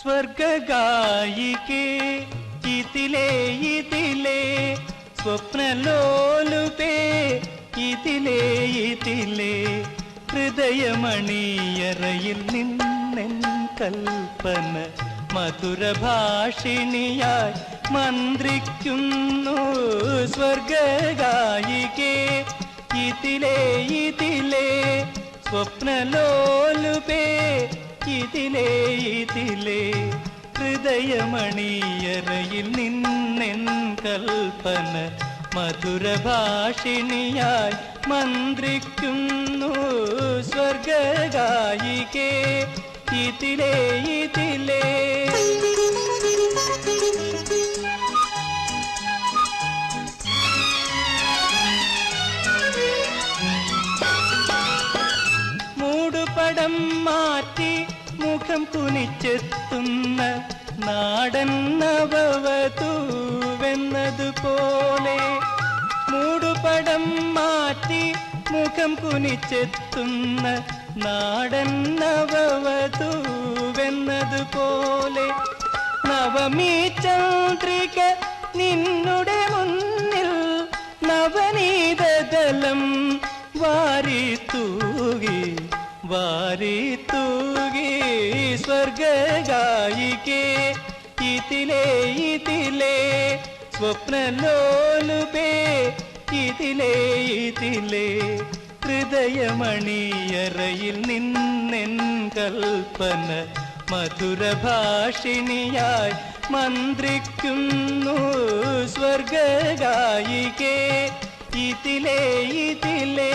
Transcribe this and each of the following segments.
സ്വർഗായികേ ഇതിലേ ഇതിലേ സ്വപ്നലോലുപേ ഇതിലേ ഇതിലേ ഹൃദയമണിയറയിൽ നിന്നെൻ കൽപ്പന മധുരഭാഷിണിയായി മന്ത്രിക്കുന്നു. സ്വർഗായികേ ഇതിലേ ഇതിലേ സ്വപ്നലോലുപേ ഇതിലേ ഇതിലേ. ഹൃദയമണിയറയിൽ നിന്നെൻ കൽപ്പന മധുരഭാഷിണിയായി മന്ത്രിക്കുന്നു സ്വർഗായികേ ഇതിലേ ഇതിലേ. മൂടുപടം മാറ്റി മുഖം കുനിച്ചെത്തുന്ന നാടൻ നവവധൂവെന്നതുപോലെ മൂടുപടം മാറ്റി മുഖം കുനിച്ചെത്തുന്ന നാടൻ നവവധൂവെന്നതുപോലെ നവമീ ചന്ദ്രിക നിന്നുടെ മുന്നിൽ നവനീതലം വാരി തൂകി വാരി തൂകി സ്വർഗായികേ ഇതിലേ ഇതിലേ സ്വപ്നലോലുപേ ഇതിലേ ഇതിലേ ഹൃദയമണിയറയിൽ നിന്നെൻ കൽപ്പന മധുരഭാഷിണിയായി മന്ത്രിക്കുന്നു സ്വർഗായികേ ഇതിലേ ഇതിലേ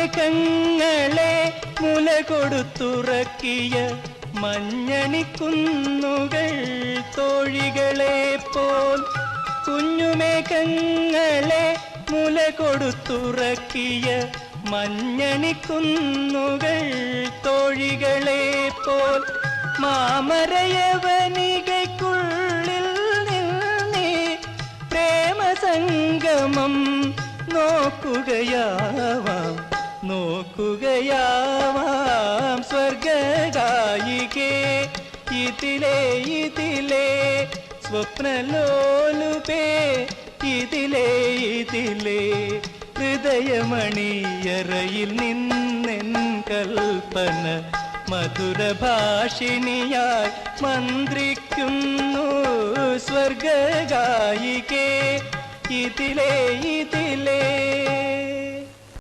കുഞ്ഞുമേഘങ്ങളെ മുല കൊടുത്തുറക്കിയ മഞ്ഞണിക്കുന്നുകൾ തോഴികളെ പോൽ കുഞ്ഞുമേഘങ്ങളെ മുല കൊടുത്തുറക്കിയ മഞ്ഞണിക്കുന്നുകൾ തോഴികളെ പോൽ മാമരയവനികയ്ക്കുള്ളിൽ നോക്കുകയാവാം നോക്കുകയാവാം സ്വർഗായികേ ഇതിലേ ഇതിലേ സ്വപ്നലോലുപേ. ഇതിലേ ഇതിലേ ഹൃദയമണിയറയിൽ നിന്നെൻ കൽപ്പന മധുരഭാഷിണിയായി മന്ത്രിക്കുന്നു സ്വർഗായികേ ഇതിലേ ഇതിലേ.